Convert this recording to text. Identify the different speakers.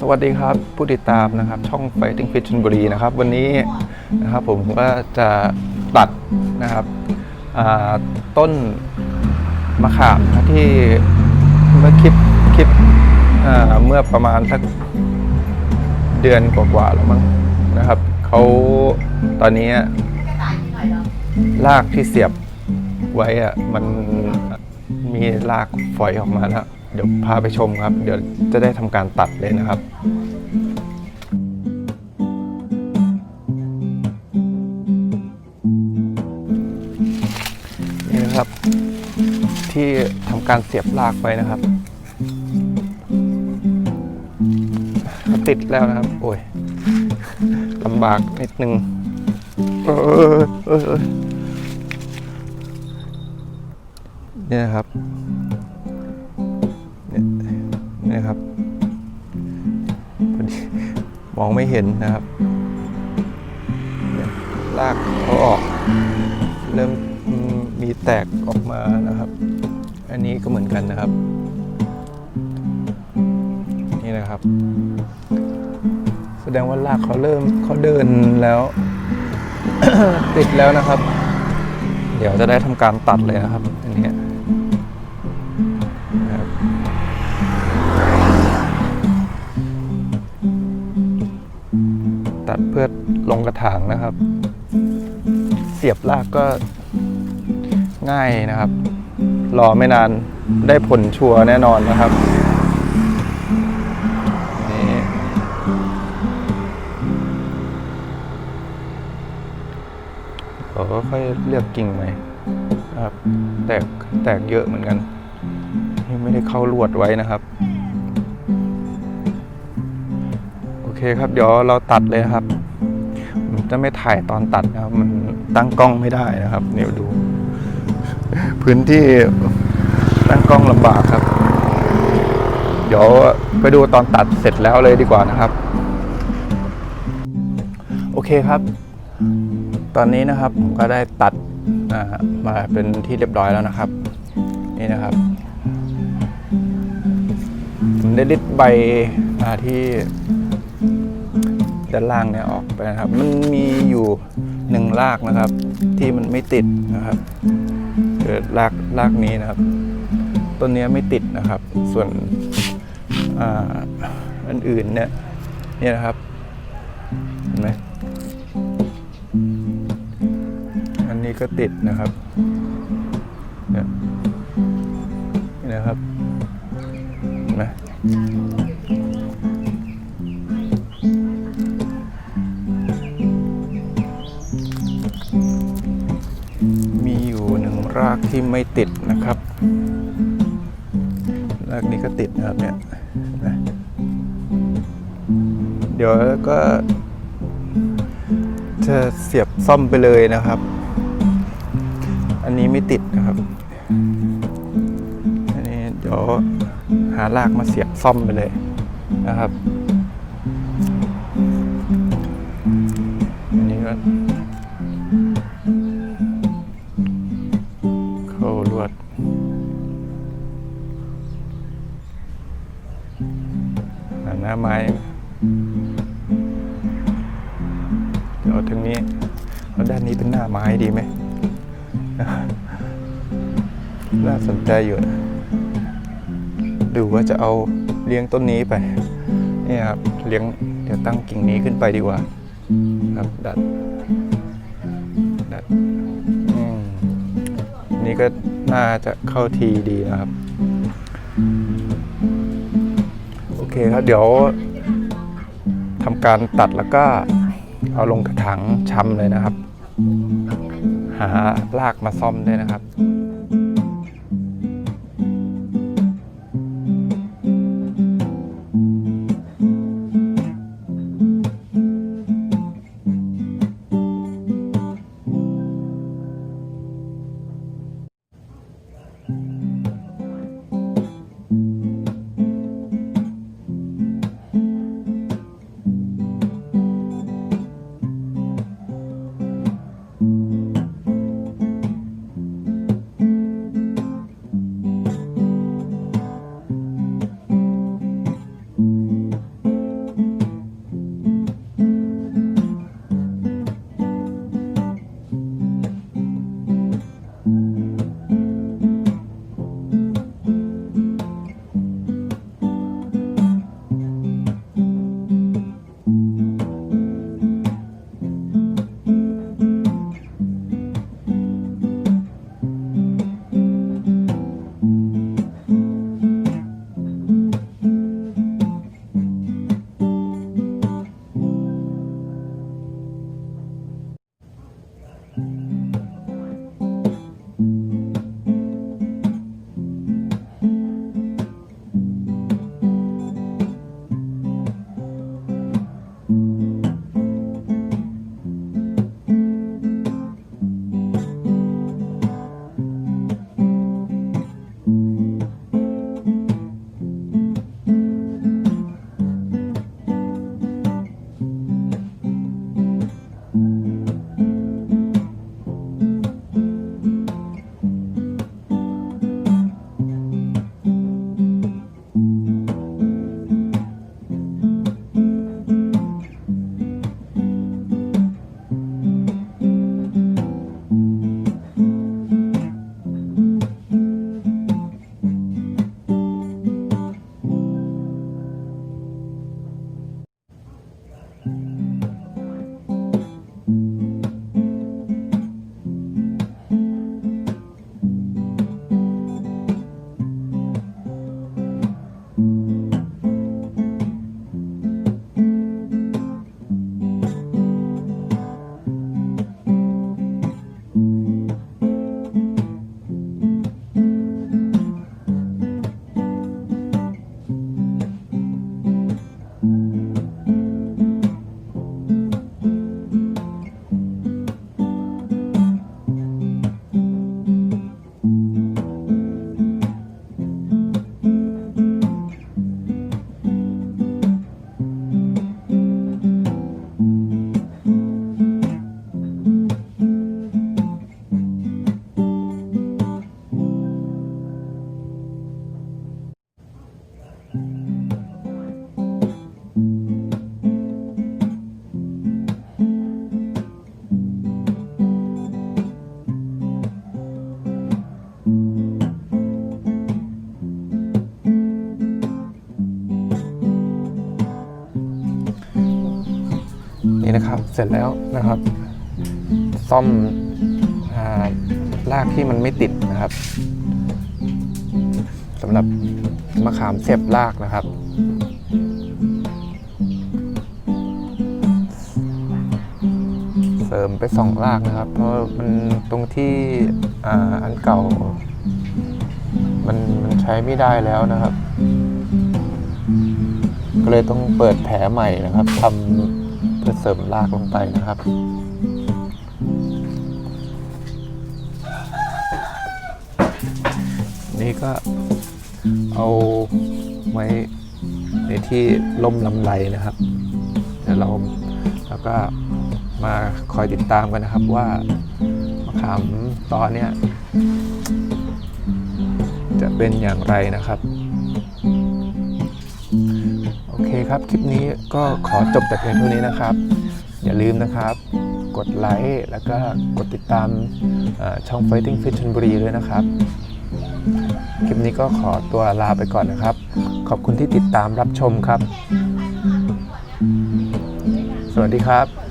Speaker 1: สวัสดีครับผู้ติดตามนะครับช่อง Fighting Fit ชลบุรีนะครับวันนี้นะครับผมก็จะตัดนะครับต้นมะขามที่เมื่อคลิปคลิปเมื่อประมาณสักเดือนกว่าๆแล้วมั้งนะครับเขาตอนนี้รากที่เสียบไว้อะมันมีรากฝอยออกมาแล้ว เดี๋ยวพาไปชมครับ เดี๋ยวจะได้ทำการตัดเลยนะครับนี่นะครับ ที่ทำการเสียบรากไว้นะครับติดแล้วนะครับ โอ้ยลำบากนิดนึงเออเออเนี่ยครับ นี่ครับพอดีมองไม่เห็นนะครับลากเขาออก เริ่มมีแตกออกมานะครับ อันนี้ก็เหมือนกันนะครับ นี่นะครับ แสดงว่าลากเขาเริ่มเขาเดินแล้ว ติดแล้วนะครับ เดี๋ยวจะได้ทำการตัดเลยนะครับ อันนี้ พื่อลงกระถางนะครับ เสียบรากก็ง่ายนะครับ รอไม่นานได้ผลชัวร์แน่นอนนะครับเราก็ค่อยเลือกกิ่งใหม่ครับ แตกแตกเยอะเหมือนกันนี่ไม่ได้เข้าลวดไว้นะครับ โอเคครับ เดี๋ยวเราตัดเลยครับ ผมจะไม่ถ่ายตอนตัดนะครับ มันตั้งกล้องไม่ได้นะครับเดี๋ยวดู พื้นที่ตั้งกล้องลำบากครับ เดี๋ยวไปดูตอนตัดเสร็จแล้วเลยดีกว่านะครับ โอเคครับ ตอนนี้นะครับผมก็ได้ตัดมาเป็นที่เรียบร้อยแล้วนะครับ นี่นะครับผมได้ดิดใบที่ ด้านล่างเนี่ยออกไปนะครับ มันมีอยู่หนึ่งรากนะครับ ที่มันไม่ติดนะครับคือรากรากนี้นะครับต้นนี้ไม่ติดนะครับ ส่วนอ่าอันอื่นเนี่ยเนี่ยนะครับเห็นไหมอันนี้ก็ติดนะครับเนี่ยนะครับเห็นไหม รากที่ไม่ติดนะครับ รากนี้ก็ติดนะครับเนี่ยนะเดี๋ยวก็จะเสียบซ่อมไปเลยนะครับ อันนี้ไม่ติดนะครับ อันนี้เดี๋ยวหารากมาเสียบซ่อมไปเลยนะครับ อันนี้ก็ น้าไม้ เดี๋ยวทางนี้เอาด้านนี้เป็นหน้าไม้ดีไหมน่าสนใจอยู่นะดูว่าจะเอาเลี้ยงต้นนี้ไปนี่ครับเลี้ยงเดี๋ยวตั้งกิ่งนี้ขึ้นไปดีกว่า ครับดัดดัดอืมนี่ก็น่าจะเข้าทีดีนะครับ เคครับ เดี๋ยวทำการตัดแล้วก็เอาลงกระถางชำเลยนะครับ หารากมาซ่อมด้วยนะครับ นะครับ เสร็จแล้วนะครับ ซ่อมอ่ารากที่มันไม่ติดนะครับสำหรับมะขามเสียบรากนะครับ เสริมไปสองรากนะครับ เพราะมันตรงที่อ,อันเก่า มันมันใช้ไม่ได้แล้วนะครับ ก็เลยต้องเปิดแผลใหม่นะครับทำ ริมรากลงไปนะครับนี่ก็เอาไว้ในที่ล่มลำไรนะครับเดี๋ยวเราแล้วก็มาคอยติดตามกันนะครับว่ามะขามตอนเนี้ยจะเป็นอย่างไรนะครับ โอเคครับ คลิปนี้ก็ขอจบแต่เพียงเท่านี้นะครับ อย่าลืมนะครับ กดไลค์แล้วก็กดติดตามช่อง Fighting Fit ชนบุรีด้วยนะครับ คลิปนี้ก็ขอตัวลาไปก่อนนะครับ ขอบคุณที่ติดตามรับชมครับ สวัสดีครับ